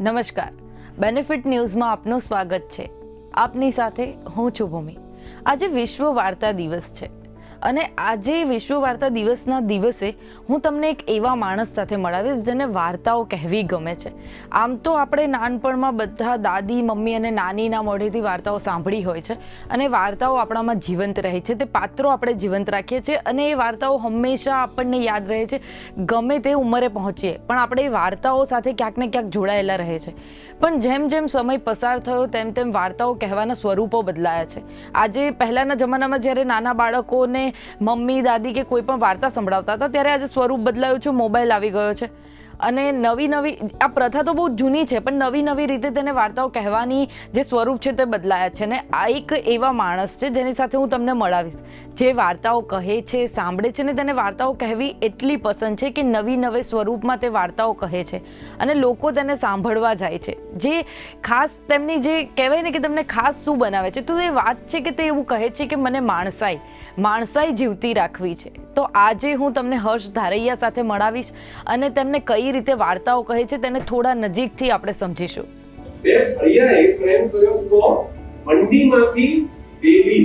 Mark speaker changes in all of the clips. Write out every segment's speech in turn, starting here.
Speaker 1: નમસ્કાર. બેનિફિટ ન્યૂઝમાં આપનું સ્વાગત છે. આપની સાથે હું છું ભૂમિ. આજે વિશ્વ વાર્તા દિવસ છે. અને આજે વિશ્વ વાર્તા દિવસના દિવસે હું તમને એક એવા માણસ સાથે મળાવીશ જેને વાર્તાઓ કહેવી ગમે છે. આમ તો આપણે નાનપણમાં બધા દાદી, મમ્મી અને નાનીના મોઢેથી વાર્તાઓ સાંભળી હોય છે અને વાર્તાઓ આપણામાં જીવંત રહે છે. તે પાત્રો આપણે જીવંત રાખીએ છીએ અને એ વાર્તાઓ હંમેશા આપણને યાદ રહે છે. ગમે તે ઉંમરે પહોંચીએ, પણ આપણે એ વાર્તાઓ સાથે ક્યાંક ને ક્યાંક જોડાયેલા રહે છે. પણ જેમ જેમ સમય પસાર થયો, તેમ તેમ વાર્તાઓ કહેવાના સ્વરૂપો બદલાયા છે. આજે પહેલાંના જમાનામાં જ્યારે નાના બાળકોને મમ્મી, દાદી કે કોઈ પણ વાર્તા સંભળાવતા હતા, ત્યારે આજે સ્વરૂપ બદલાયું છે, મોબાઈલ આવી ગયો છે. અને નવી નવી આ પ્રથા તો બહુ જૂની છે, પણ નવી નવી રીતે તેને વાર્તાઓ કહેવાની જે સ્વરૂપ છે તે બદલાયા છે ને આ એક એવા માણસ છે જેની સાથે હું તમને મળાવીશ. જે વાર્તાઓ કહે છે, સાંભળે છે ને તેને વાર્તાઓ કહેવી એટલી પસંદ છે કે નવી નવે સ્વરૂપમાં તે વાર્તાઓ કહે છે અને લોકો તેને સાંભળવા જાય છે. જે ખાસ તેમની જે કહેવાય ને કે તમને ખાસ શું બનાવે છે, તો એ વાત છે કે તે એવું કહે છે કે મને માણસાઈ માણસાઈ જીવતી રાખવી છે. તો આજે હું તમને હર્ષ ધારૈયા સાથે મળાવીશ અને તેમને કઈ રીતે વાર્તાઓ કહે છે તેને થોડા નજીકથી આપણે સમજીશું.
Speaker 2: બે ફળિયાએ પ્રેમ કર્યો તો મંડીમાંથી ડેલી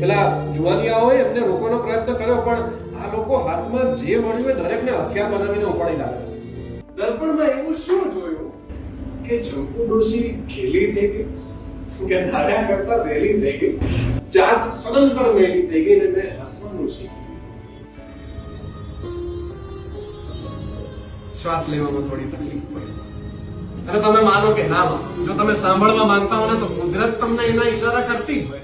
Speaker 3: પેલા જુવાનિયાઓએ એમને રોકવાનો પ્રયત્ન કર્યો, પણ આ લોકો હાથમાં જે મળ્યું એ દરેકને હથિયાર બનાવીને ઉપાડી લાગે
Speaker 2: દર્પણમાં એવું શું જોયું? કે જંકુ ડોશી ઘેલી થઈ ગઈ. કે ધાર્યા કરતા વહેલી થઈ ગઈ? જાત સ્વતંત્ર વહેલી થઈ ગઈ ને મેં હસવાનું શીખ્યું.
Speaker 3: શ્વાસ લેવામાં થોડી તકલીફ પડે. અને તમે માનો કે ના માનો, જો તમે સાંભળવા માંગતા હો ને તો કુદરત તમને એના ઈશારા કરતી હોય.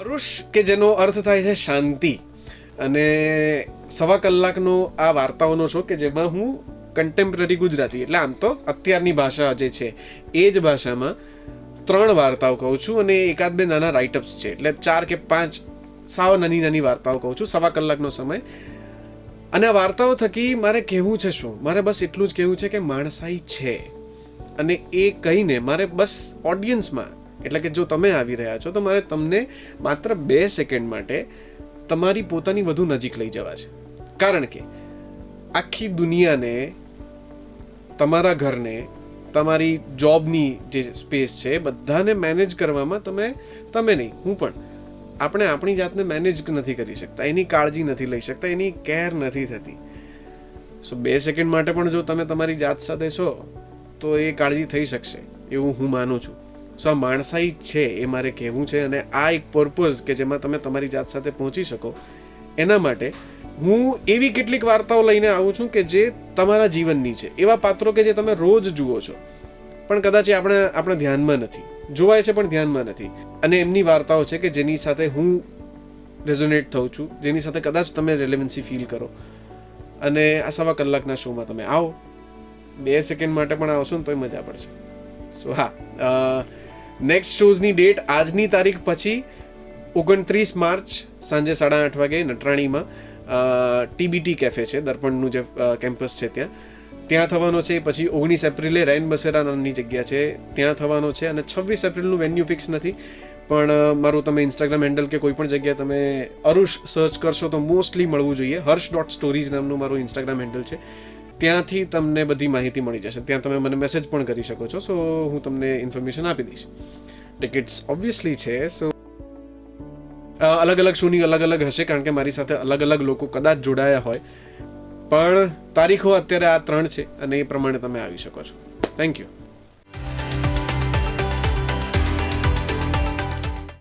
Speaker 3: અરુષ કે જેનો અર્થ થાય છે શાંતિ. અને સવા કલાકનો આ વાર્તાઓનો શો કે જેમાં હું કન્ટેમ્પરરી ગુજરાતી, એટલે આમ તો અત્યારની ભાષા જે છે, એ જ ભાષામાં ત્રણ વાર્તાઓ કહું છું અને એકાદ બે નાના રાઇટઅપ્સ છે. એટલે ચાર કે પાંચ સાવ નાની નાની વાર્તાઓ કહું છું, સવા કલાકનો સમય. અને આ વાર્તાઓ થકી મારે કહેવું છે શું? મારે બસ એટલું જ કહેવું છે કે માણસાઈ છે. અને એ કહીને મારે બસ ઓડિયન્સમાં એટલે કે જો તમે આવી રહ્યા છો, તો મારે તમને માત્ર બે સેકન્ડ માટે તમારી પોતાની વધુ નજીક લઈ જવા છે. કારણ કે આખી દુનિયાને, તમારા ઘરને તમારી જોબની જે સ્પેસ છે એ બધાને મેનેજ કરવામાં તમે તમે નહીં, હું પણ. આપણે આપણી જાતને મેનેજ નથી કરી શકતા, એની કાળજી નથી લઈ શકતા, એની કેર નથી થતી. સો બે સેકન્ડ માટે પણ જો તમે તમારી જાત સાથે છો, તો એ કાળજી થઈ શકશે, એવું હું માનું છું. સો આ માણસાઈ છે, એ મારે કહેવું છે, અને આ એક પર્પઝ કે જેમાં તમે તમારી જાત સાથે પહોંચી શકો એના માટે હું એવી કેટલીક વાર્તાઓ લઈને આવું છું કે જે તમારા જીવનની છે. એવા પાત્રો કે જે તમે રોજ જુઓ છો. પણ કદાચ આપણે, આપણા ધ્યાનમાં નથી. જોવાય છે પણ ધ્યાનમાં નથી. અને એમની વાર્તાઓ છે કે જેની સાથે હું રેઝોનેટ થઉં છું. જેની સાથે કદાચ તમે રેલેવન્સી ફીલ કરો. અને આ સવા કલાકના શોમાં તમે આવો. બે સેકન્ડ માટે પણ આવશો ને તોય મજા પડશે. સો હા. નેક્સ્ટ શોઝની ડેટ આજની તારીખ પછી ઓગણત્રીસ માર્ચ સાંજે સાડા આઠ વાગે નટરાણીમાં ટીબીટી કેફે છે, દર્પણનું જે કેમ્પસ છે ત્યાં. ત્યાં થવાનો છે, પછી ઓગણીસ એપ્રિલે રેન બસેરા નામની જગ્યા છે, ત્યાં થવાનો છે અને છવ્વીસ એપ્રિલનું વેન્યુ ફિક્સ નથી. પણ મારું તમે ઇન્સ્ટાગ્રામ હેન્ડલ કે કોઈ પણ જગ્યાએ તમે અરુષ સર્ચ કરશો તો મોસ્ટલી મળવું જોઈએ. હર્ષ ડોટ સ્ટોરીઝ નામનું મારું ઇન્સ્ટાગ્રામ હેન્ડલ છે. ત્યાંથી તમને બધી માહિતી મળી જશે. ત્યાં તમે મને મેસેજ પણ કરી શકો છો, સો હું તમને ઇન્ફોર્મેશન આપી દઈશ. ટિકિટ્સ ઓબ્વિયસલી છે, સો અલગ અલગ શોની અલગ અલગ હશે કારણ કે મારી સાથે અલગ અલગ લોકો કદાચ જોડાયા હોય. પણ તારીખો અત્યારે આ ત્રણ છે અને એ પ્રમાણે તમે આવી શકો છો. Thank you